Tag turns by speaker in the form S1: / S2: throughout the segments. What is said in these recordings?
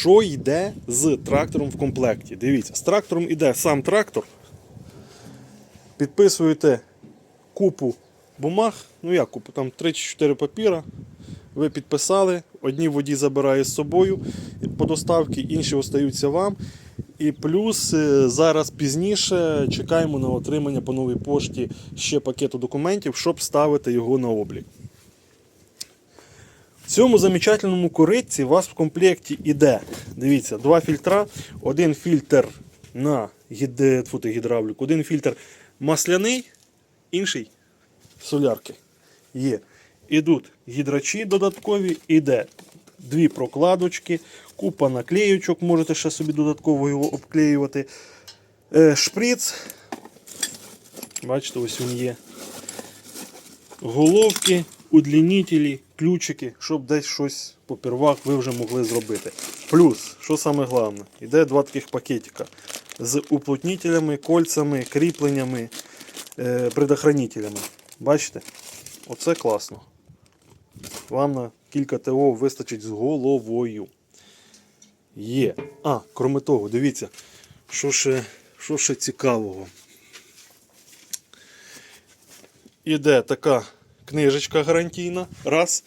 S1: Що йде з трактором в комплекті? Дивіться, з трактором йде сам трактор. Підписуєте купу бумаг, ну як купу, там 3-4 папіра. Ви підписали, одні водій забирає з собою по доставці, інші остаються вам. І плюс е, зараз пізніше чекаємо на отримання по новій пошті ще пакету документів, щоб ставити його на облік. В цьому замечательному коритці у вас в комплекті іде, дивіться, два фільтра, один фільтр на гідравліку, один фільтр масляний, інший солярки. Є. Ідуть гідрачі додаткові, іде дві прокладочки, купа наклеючок, можете ще собі додатково його обклеювати. Е, шприц. Бачите, ось він є. Головки, удлінителі, ключики, щоб десь щось попервах ви вже могли зробити. Плюс, що саме головне, йде два таких пакетика з уплотнителями, кольцями, кріпленнями, е, предохранителями. Бачите? Оце класно. Вам на кілька ТО вистачить з головою. Є. А, крім того, дивіться, що ще, що ще цікавого. Іде така книжечка гарантійна. Раз.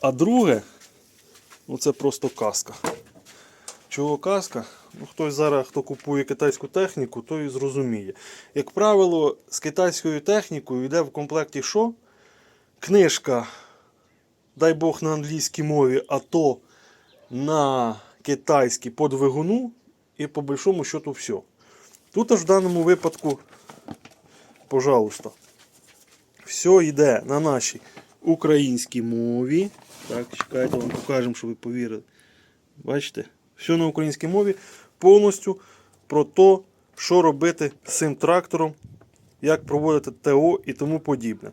S1: А друге, ну це просто казка. Чого казка? Ну, хтось зараз, хто купує китайську техніку, той зрозуміє. Як правило, з китайською технікою йде в комплекті що? Книжка, дай Бог на англійській мові, а то на китайській по двигуну і по большому счету все. Тут аж в даному випадку, пожалуйста, все йде на нашій українській мові. Так, чекайте, вам покажемо, щоб ви повірили. Бачите? Все на українській мові повністю про те, що робити з цим трактором, як проводити ТО і тому подібне.